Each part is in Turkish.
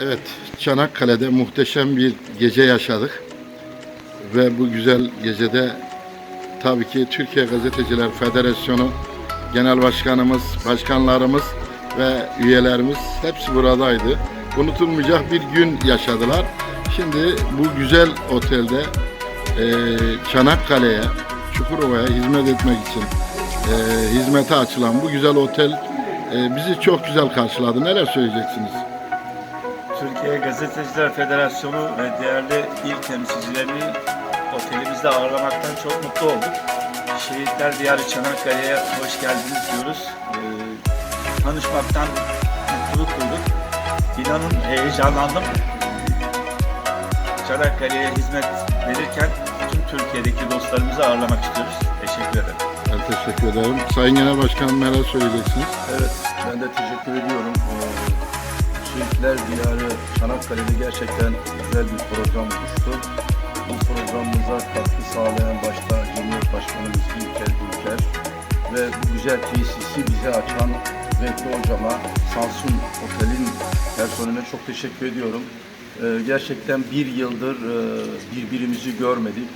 Evet, Çanakkale'de muhteşem bir gece yaşadık. Ve bu güzel gecede tabii ki Türkiye Gazeteciler Federasyonu Genel Başkanımız, başkanlarımız ve üyelerimiz hepsi buradaydı. Unutulmayacak bir gün yaşadılar. Şimdi bu güzel otelde e, Çanakkale'ye, Çukurova'ya hizmet etmek için e, hizmete açılan bu güzel otel e, bizi çok güzel karşıladı. Neler söyleyeceksiniz? Türkiye Gazeteciler Federasyonu ve değerli il temsilcilerini otelimizde ağırlamaktan çok mutlu olduk. Şehitler Diyarı Çanakkale'ye hoş geldiniz diyoruz. Ee, tanışmaktan mutluluk duyduk. İnanın heyecanlandım. Çanakkale'ye hizmet verirken tüm Türkiye'deki dostlarımızı ağırlamak istiyoruz. Teşekkür ederim. Ben teşekkür ederim. Sayın Genel Başkanım neler söyleyeceksiniz? Evet, ben de teşekkür ediyorum. Şehitler Diyarı Çanakkale'de gerçekten güzel bir program oluştu. Bu programımıza katkı sağlayan başta Cumhuriyet Başkanımız İlker Ülker ve bu güzel tesisi bize açan Vehbi Hocama, Samsun Otel'in personeline çok teşekkür ediyorum. Ee, gerçekten bir yıldır e, birbirimizi görmedik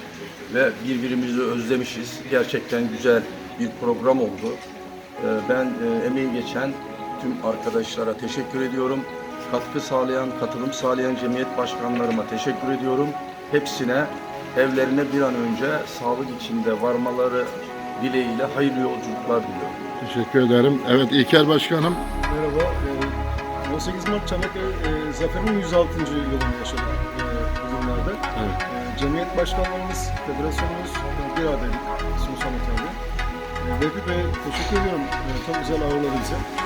ve birbirimizi özlemişiz. Gerçekten güzel bir program oldu. Ee, Ben e, emeği geçen tüm arkadaşlara teşekkür ediyorum. Katkı sağlayan, katılım sağlayan cemiyet başkanlarıma teşekkür ediyorum. Hepsine evlerine bir an önce sağlık içinde varmaları dileğiyle hayırlı yolculuklar diliyorum. Teşekkür ederim. Evet İlker Başkanım. Merhaba. Ee, 18 Mart Çanakkale e, Zaferi'nin 106. yılını yaşadık e, bugünlerde. Evet. E, Cemiyet başkanlarımız, federasyonumuz e, bir aradaydık Sunsan Otel'de. E, Vehbi Bey teşekkür ediyorum. E, çok güzel ağırladı bizi.